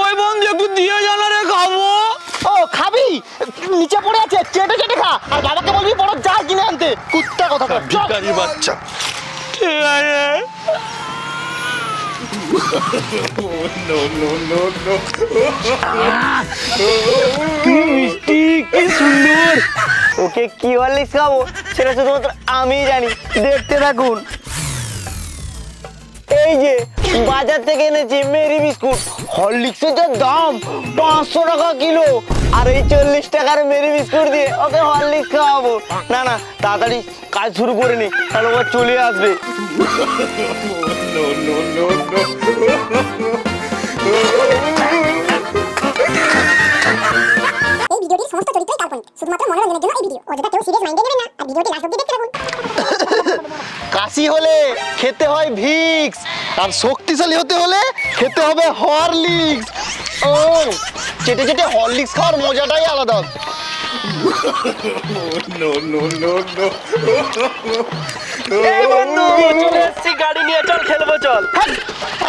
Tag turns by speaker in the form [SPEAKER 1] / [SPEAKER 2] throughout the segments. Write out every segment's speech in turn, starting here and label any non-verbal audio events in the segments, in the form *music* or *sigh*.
[SPEAKER 1] ওই বন্ধু একটু দিয়ে জানা রে খাব।
[SPEAKER 2] ও খাবি? নিচে পড়ে আছে চেটে চেটে খা। আর বাবাকে বলবি বড় জার কিনে আনতে। কুত্তা কথা কর
[SPEAKER 3] ভিখারি বাচ্চা।
[SPEAKER 1] ঠিক আছে। কি মিষ্টি কি সুন্দর।
[SPEAKER 2] ওকে কি হরলিক্স খাব? সেটা শুধুমাত্র আমিই জানি। দেখতে থাকুন। এই যে, বাজার থেকে এনেছি মেরি বিস্কুট। হরলিক্সের যা দাম, পাঁচশো টাকা কিলো। আর এই চল্লিশ টাকার মেরি বিস্কুট দিয়ে ওকে হরলিক্স খাওয়াবো। না না, তাড়াতাড়ি কাজ শুরু করে নি, তাহলে ও চলে আসবে। *laughs*
[SPEAKER 4] আর
[SPEAKER 2] শক্তিশালী হতে হলে খেতে হবে হরলিক্স ও চেটে চেটে হরলিক্স খাওয়ার মজাটাই আলাদা
[SPEAKER 1] গাড়ি নিয়ে চল খেলব চল
[SPEAKER 2] হ্যাঁ,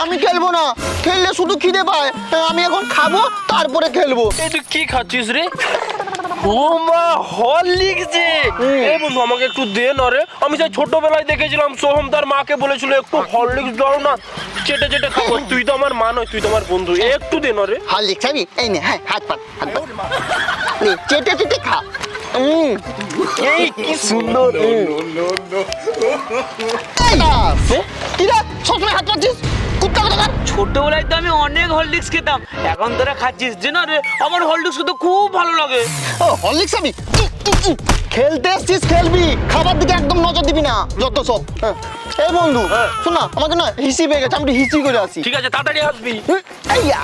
[SPEAKER 2] আমি খেলব না খেললে শুধু খিদে পায় আমি এখন খাব তারপরে খেলব
[SPEAKER 1] এই তুই কি খাচ্ছিস রে ও মা হরলিক্স যে এই বন্ধু আমাকে একটু দে না রে। আমি সেই ছোটবেলায় দেখেছিলাম সোহম তার মাকে বলেছিল একটু হরলিক্স দাও না চেটে চেটে খাব *laughs* তুই তো আমার মা নয় তুই তো আমার বন্ধু। একটু দে না রে।
[SPEAKER 2] হরলিক্স খাবি এই নে হ্যাঁ হাত পাত হাত পাত। নে চেটে চেটে খা।
[SPEAKER 1] এই কি সুন্দর।
[SPEAKER 2] কিরা সবসময় হাত পাচ্ছিস
[SPEAKER 5] ছোটবেলায় তো আমি অনেক হরলিক্স খেতাম। এখন তোরা খাচ্ছিস যে না রে আমার হরলিক্স খেতে খুব ভালো লাগে।
[SPEAKER 2] ও হরলিক্স উম। খেলতে এসছিস খেলবি। খাবার দিকে একদম নজর দিবি না। যত সব হ্যাঁ। এই বন্ধু শোন না আমাকে না হিসি পেয়ে গেছে আমি হিসি করে আসি।
[SPEAKER 1] ঠিক আছে তাড়াতাড়ি আসবি।
[SPEAKER 2] আইয়া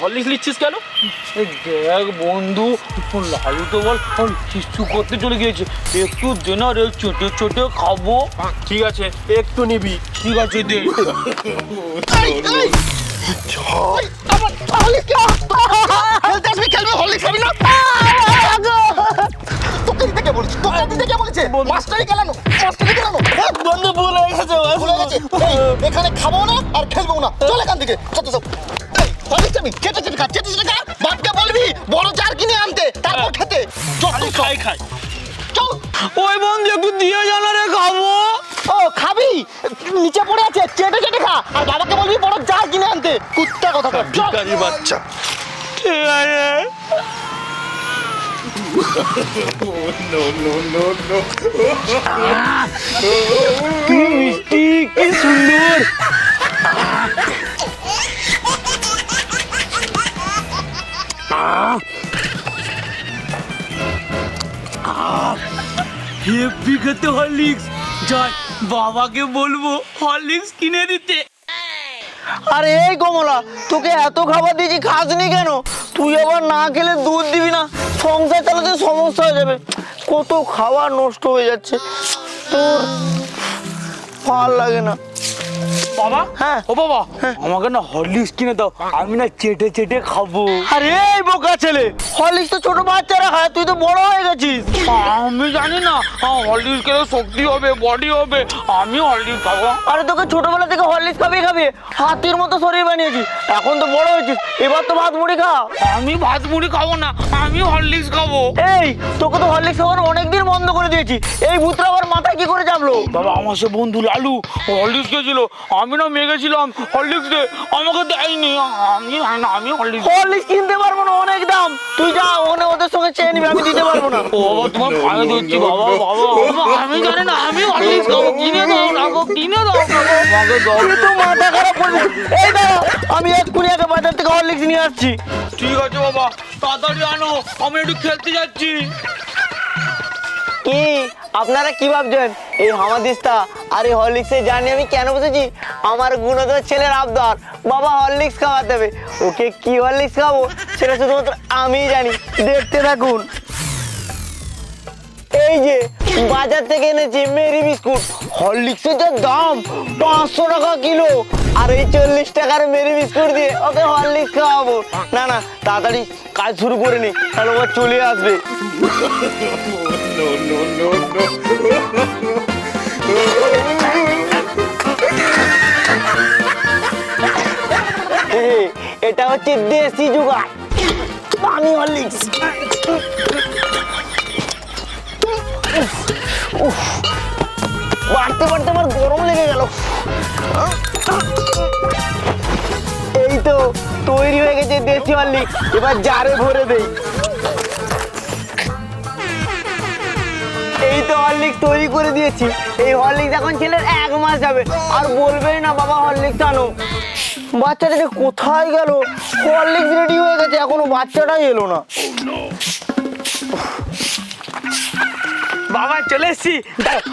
[SPEAKER 1] হরলিক্স নিচ্ছিস কেন?
[SPEAKER 5] দেখ বন্ধু লালু তো বল কিছু করতে চলে গিয়েছে। একটু দে না রে ছোটে ছোটে খাব।
[SPEAKER 1] ঠিক আছে একটু নিবি।
[SPEAKER 5] ঠিক আছে দে।
[SPEAKER 2] হ্যাঁ?
[SPEAKER 1] বন্ধু ভুল হয়ে গেছে।
[SPEAKER 2] এখানে খাব না আর খেলব না। চল এখান থেকে। যত খাবি চেটে চেটে খা চেটে চেটে খা। বাপকে বলবি বড় জার কিনে আনতে। তারপর খেতে। যত সব
[SPEAKER 1] খাই খাই।
[SPEAKER 2] চল।
[SPEAKER 1] ওই বন্ধু একটু দিয়ে জানা রে খাব।
[SPEAKER 2] ও খাবি? নিচে পড়ে আছে চেটে চেটে খা। আর বাবাকে বলবি বড় জার কিনে আনতে। কুত্তা কথা চল।
[SPEAKER 3] ভিখারি বাচ্চা।
[SPEAKER 1] ঠিক আছে কি মিষ্টি কি সুন্দর।
[SPEAKER 5] হেভি খেতে হরলিক্স। যাই বাবাকে বলব হরলিক্স কিনে দিতে।
[SPEAKER 2] আরে এই কমলা, তোকে এত খাবার দিয়েছি, খাসনি কেন? তুই আবার না খেলে দুধ দিবি না? সংসার চালাতে সমস্যা হয়ে যাবে। কত খাবার নষ্ট হয়ে যাচ্ছে। তোর ভালো লাগে না।
[SPEAKER 5] বাবা?
[SPEAKER 2] হ্যাঁ।
[SPEAKER 5] ও বাবা আমাকে না হরলিক্স কিনে দাও আমি না চেটে চেটে খাব।
[SPEAKER 2] আরে এই বোকা ছেলে হরলিক্স তো ছোট বাচ্চারা খায় তুই তো বড় হয়ে গেছিস।
[SPEAKER 5] আমি জানি না হরলিক্স খেলে শক্তি হবে বডি হবে আমি হরলিক্স খাব।
[SPEAKER 2] আরে তোকে ছোটবেলা থেকে হরলিক্স খাবি খাবি হাতির মতো শরীর বানিয়েছিস এখন তো বড় হয়েছিস এবার তো ভাত মুড়ি খা।
[SPEAKER 5] আমি ভাত মুড়ি খাব না আমি হরলিক্স খাব।
[SPEAKER 2] এই তোকে তো হরলিক্স খাওয়ার অনেকদিন বন্ধ করে দিয়েছি। এই ভূতরা আবার মাথায় কি করে চাপলো?
[SPEAKER 5] বাবা আমার সে বন্ধু লালু হরলিক্স খেয়েছিল। আমি না মেগেছিলাম হরলিক্স দে আমাকে দেয়নি। আমি আমি হরলিক্স
[SPEAKER 2] হরলিক্স কিনতে পারব না অনেক দাম। তুই যা ওখানে সঙ্গে চেয়ে নিবে আমি দিতে পারব না।
[SPEAKER 5] ও বাবা তোমার ভালো দিচ্ছি বাবা বাবা বাবা, আমি জানি না আমি হরলিক্স খাব কিনে দাও না গো কিনে দাও না গো আমাকে দাও।
[SPEAKER 2] তো মাথা খারাপ করবে এই দাও আমি এক্ষুনি আগে বাজার থেকে হরলিক্স নিয়ে আসছি।
[SPEAKER 5] ঠিক আছে বাবা তাড়াতাড়ি আনো আমি একটু খেলতে যাচ্ছি।
[SPEAKER 2] কি? আপনারা কি ভাবছেন? এই হামাদিস্তা আর এই হরলিক্সে জানি আমি কেন বসেছি আমার গুণধর ছেলের আবদার। বাবা হরলিক্স খাওয়াতে হবে। ওকে কি হরলিক্স খাব? সেটা শুধুমাত্র আমিই জানি। দেখতে থাকুন। এই যে, বাজার থেকে এনেছি মেরি বিস্কুট। হরলিক্সের যা দাম, পাঁচশো টাকা কিলো। আর এই চল্লিশ টাকার মেরি বিস্কুট দিয়ে ওকে হরলিক্স খাওয়াবো। না না, তাড়াতাড়ি কাজ শুরু করে নি, তাহলে ও চলে আসবে।
[SPEAKER 3] এটা হচ্ছে দেশি জুগাড়। পানি হরলিক্স। বাড়তে বাড়তে আমার গরম লেগে গেল। এই তো তৈরি হয়ে গেছে দেশি হরলিক্স এবার জারে ভরে দেই। এই তো হরলিক্স তৈরি করে দিয়েছি। এই হরলিক্স এখন ছেলের এক মাস যাবে, আর বলবেই না, বাবা হরলিক্স আনো। বাচ্চাটা যে কোথায় গেল? হরলিক্স রেডি হয়ে গেছে, এখনও বাচ্চাটাই এলো না।
[SPEAKER 5] বাবা চলে এসছি।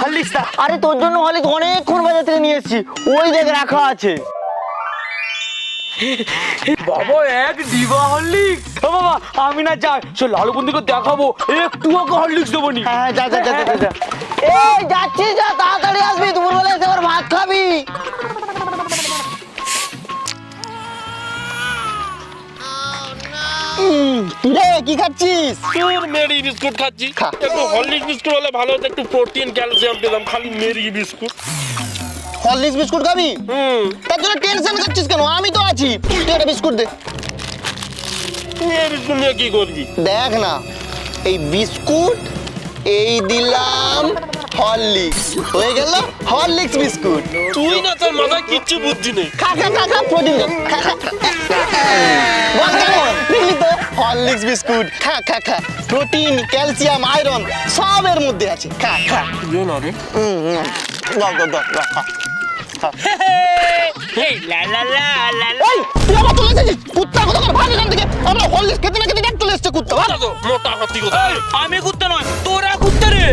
[SPEAKER 5] হলিস দা
[SPEAKER 3] আরে তোর জন্য হলিস অনেকক্ষণ বাজার থেকে নিয়ে এসছি। ওই দেখ রাখা আছে।
[SPEAKER 5] বাবা এক দিবা হরলিক্স ও বাবা আমি না যাই। সে লালু বন্ধুকে দেখাবো। একটু ওকে হরলিক্স দেবো নি
[SPEAKER 3] হ্যাঁ যা যা যা যা, যা, যা। এই যাচ্ছি যা তাড়াতাড়ি আসবি। দুপুরবেলা এসে আবার ভাত খাবি। রে কি খাচ্ছিস?
[SPEAKER 1] তোর মেরি বিস্কুট খাচ্ছি। একটু হরলিক্স বিস্কুট হলে ভালো হতো একটু প্রোটিন ক্যালসিয়াম পেলাম খালি মেরি বিস্কুট।
[SPEAKER 3] হরলিক্স বিস্কুট খাবি?
[SPEAKER 1] হুম।
[SPEAKER 3] তার জন্য টেনশন করছিস কেন? আমি তো আছি। তুই একটা বিস্কুট দে।
[SPEAKER 1] বিস্কুট নিয়ে কি করবি?
[SPEAKER 3] দেখ না এই বিস্কুট এই দিলাম হরলিক্স। হয়ে গেল হরলিক্স বিস্কুট।
[SPEAKER 1] তুই না তোর মাথায় কিচ্ছু বুদ্ধি নেই।
[SPEAKER 3] খা খা খা খা প্রোটিন খা খা হরলিক্স বিস্কুট খা খা খা। প্রোটিন ক্যালসিয়াম আয়রন সব এর মধ্যে আছে। খা খা।
[SPEAKER 1] ইয়ে না রে
[SPEAKER 3] দাও দাও দাও
[SPEAKER 5] আমি কুত্তা নয় তোরা কুত্তা রে।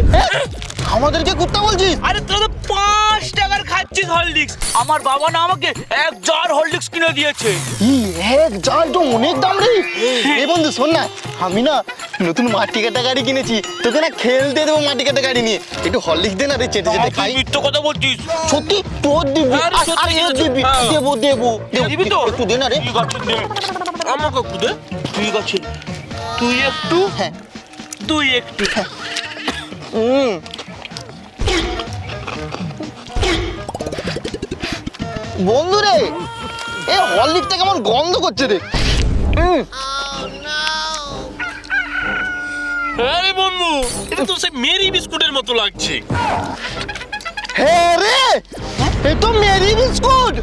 [SPEAKER 3] আমাদেরকে কুত্তা বলছিস?
[SPEAKER 5] আরে তোরা তো পাঁচ টাকার খাচ্ছিস হরলিক্স। আমার বাবা না আমাকে এক জার হরলিক্স কিনে দিয়েছে।
[SPEAKER 3] ই এক জাল তো অনেক দাম রে। এই বন্ধু শোন না আমি না নতুন মাটি কাটা গাড়ি কিনেছি। তোকে না খেলতে দেবো মাটি কাটা গাড়ি নিয়ে। একটু হরলিক্স দে না রে চেটে চেটে খাই।
[SPEAKER 5] তুই মিথ্যে কথা বলছিস।
[SPEAKER 3] সত্যি তোর দিবি
[SPEAKER 5] হ্যাঁ
[SPEAKER 3] আর- এর দিবি
[SPEAKER 5] হ্যাঁ।
[SPEAKER 3] দেবো দেবো। দেবো।
[SPEAKER 5] তো?
[SPEAKER 3] একটু দে না রে।
[SPEAKER 5] ঠিক আছে দে।
[SPEAKER 1] আমাকে
[SPEAKER 5] ঠিক আছে তুই একটু?
[SPEAKER 3] হ্যাঁ।
[SPEAKER 5] তুই একটু।
[SPEAKER 3] হুম। বন্ধু রে এ হরলিক্সটা কেমন গন্ধ করছে রে।
[SPEAKER 1] হ্যাঁ বন্ধু এটা তো সে মেরি বিস্কুটের মতো লাগছে।
[SPEAKER 3] হ্যাঁ রে এ তো মেরি বিস্কুট।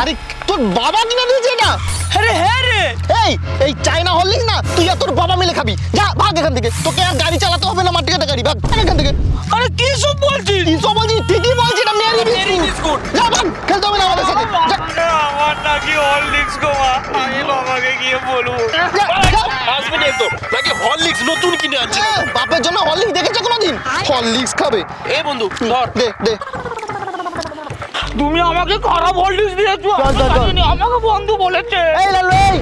[SPEAKER 3] আরে তোর বাবা কিনে দিয়েছে এটা।
[SPEAKER 5] আরে হ্যাঁ রে।
[SPEAKER 3] এই এই চাইনা হরলিক্স না তুই আর তোর বাবা মিলে খাবি। যা ভাগ এখান থেকে। তোকে আর গাড়ি চালাতে হবে না মাটি কাটা গাড়ি ভাগ এখান থেকে।
[SPEAKER 5] আরে কি সব বলছিস?
[SPEAKER 3] কি সব বলছিস? ঠিকই বলছি
[SPEAKER 5] নাকি হরলিক্স গো মা? আমি বাবাকে গিয়ে বলব।
[SPEAKER 1] আসবে না তো নাকি হরলিক্স নতুন কিনে আনছে?
[SPEAKER 3] এ, বাপের জন্য হরলিক্স দেখেছ কোনোদিন? হরলিক্স খাবে।
[SPEAKER 1] এ বন্ধু ধর।
[SPEAKER 3] দে দে।
[SPEAKER 5] তুমি আমাকে খারাপ হরলিক্স দিয়েছ
[SPEAKER 3] চল, চল, চল।
[SPEAKER 5] আমি- আমাকে বন্ধু বলেছে।
[SPEAKER 3] এই লালু এই।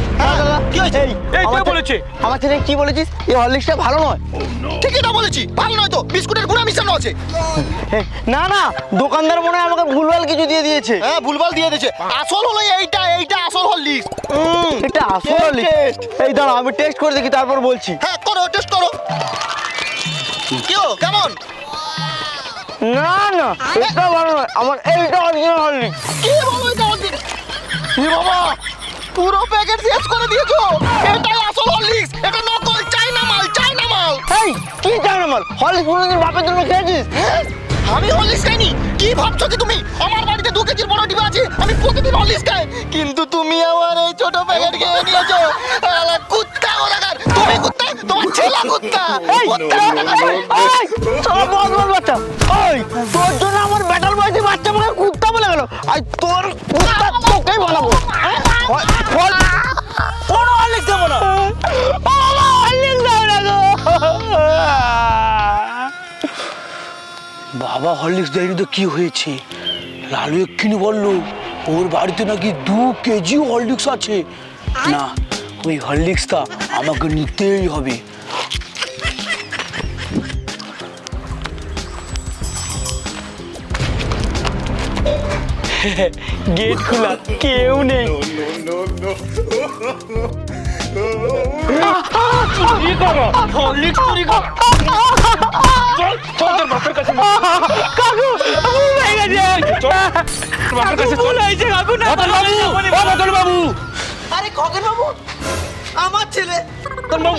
[SPEAKER 5] কি হয়েছে? এই, কে
[SPEAKER 3] আমার
[SPEAKER 5] বলেছে?
[SPEAKER 3] আমার ছেলে কি বলেছিস? এই হরলিক্সটা ভালো নয়। ঠিকই তো বলেছি ভালো নয় তো। বিস্কুটের গুঁড়া মিশানো আছে। *laughs* না না দোকানদার মনে হয় আমাকে ভুলভাল কিছু দিয়ে দিয়েছে। হ্যাঁ ভুলভাল দিয়ে দিয়েছে। আসল হলো এইটা এইটা আসল হরলিক্স। এটা আসল হরলিক্স। এই দাঁড়া আমি টেস্ট করে দেখি তারপর বলছি। হ্যাঁ করো টেস্ট করো। কেউ কেমন? না না এটা ভালো নয় আমার এইটা অরিজিনাল হরলিক্স কি বলো এটা অরিজিনাল এ বাবা পুরো প্যাকেট শেষ করে দিয়েছ এটাই আসল হরলিক্স এটা নকল চাইনা মাল চাইনা মাল এই কি চাইনা মাল হরলিক্স কোনোদিন বাপের জন্য খেয়েছিস আমি হরলিক্স খাইনি কি ভাবছ কি তুমি আমার বাড়িতে দু কেজির বড় ডিবা আছে আমি প্রতিদিন হরলিক্স খাই কিন্তু তুমি আমার এই ছোট প্যাকেট খেয়ে নিয়েছো আলা কুত্তা ওলাগার তুমি কুত্তা তোমার ছেলে কুত্তা। এই, চলো বল বল বাচ্চা ওই তোর জন্য আমার ব্যাটার বয়সী বাচ্চা আমাকে কুত্তা বলে গেল। আর তোর কুত্তা তোকেই বানাবো হ্যাঁ? বল, বল।
[SPEAKER 5] কোনো হরলিক্স দেবো না।
[SPEAKER 3] বাবা, হরলিক্স না গো।
[SPEAKER 5] বাবা হরলিক্স দেয়নি তো কি হয়েছে? লালু এক্ষুনি বলল ওর বাড়িতে নাকি দু কেজি হরলিক্স আছে। না ওই হরলিক্সটা আমাকে নিতেই হবে। গেট খোলা কেউ নেই
[SPEAKER 1] চুরি করো হরলিক্স চুরি করো চল চল তোর বাপের কাছে
[SPEAKER 5] কাকু ভুল হয়ে গেছে
[SPEAKER 1] চল তোর বাপের কাছে চল
[SPEAKER 5] ভুল হয়েছে কাকু না
[SPEAKER 1] মদন বাবু ও মদন বাবু
[SPEAKER 2] আরে খগেন বাবু আমার ছেলে
[SPEAKER 1] মদন বাবু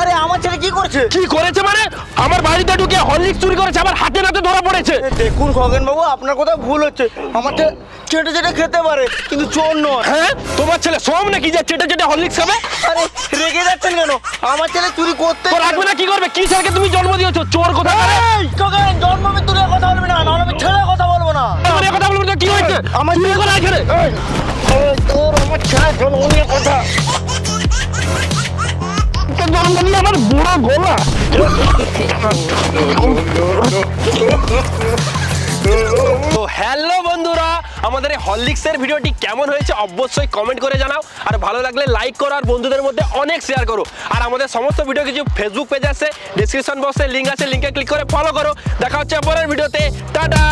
[SPEAKER 2] আরে আমার ছেলে কি করছে?
[SPEAKER 1] কি করেছে মানে? আমার বাড়িতে ঢুকে হরলিক্স চুরি করেছে আমার হাতে নাতে ধরা পড়েছে।
[SPEAKER 2] দেখুন খগেন বাবু আপনার কোথাও ভুল হচ্ছে। আমার ছেলে চেটে চেটে খেতে পারে কিন্তু চোর নয়।
[SPEAKER 1] হ্যাঁ? তোমার ছেলে সোম নাকি যে চেটে চেটে হরলিক্স খাবে?
[SPEAKER 2] আরে রেগে যাচ্ছেন কেন? আমার ছেলে চুরি করতে
[SPEAKER 1] তো রাখবে না কি করবে? কি ছেলেকে তুমি জন্ম দিয়েছ? চোর কোথায়?
[SPEAKER 2] এই, খগেন জন্ম মৃত্যুর নিয়ে কথা বলবি না নাহলে আমি ছেলে কথা বলব না।
[SPEAKER 1] আমার কথা বলব তো কি হয়েছে?
[SPEAKER 2] আমার
[SPEAKER 1] চুরি করে এখানে
[SPEAKER 2] এই, তোর আমার ছেলে জন্ম নিয়ে কথা।
[SPEAKER 1] জন্ম নিয়ে আমার বুড়ো গলা। তো হ্যালো বন্ধুরা, আমাদের এই হরলিক্সের ভিডিওটি কেমন হয়েছে অবশ্যই কমেন্ট করে জানাও। আর ভালো লাগলে লাইক করো আর বন্ধুদের মধ্যে অনেক শেয়ার করো। আর আমাদের সমস্ত ভিডিও কিছু ফেসবুক পেজ আছে ডিসক্রিপশন বক্সে লিঙ্ক আছে লিঙ্কে ক্লিক করে ফলো করো। দেখা হচ্ছে পরের ভিডিওতে টাটা!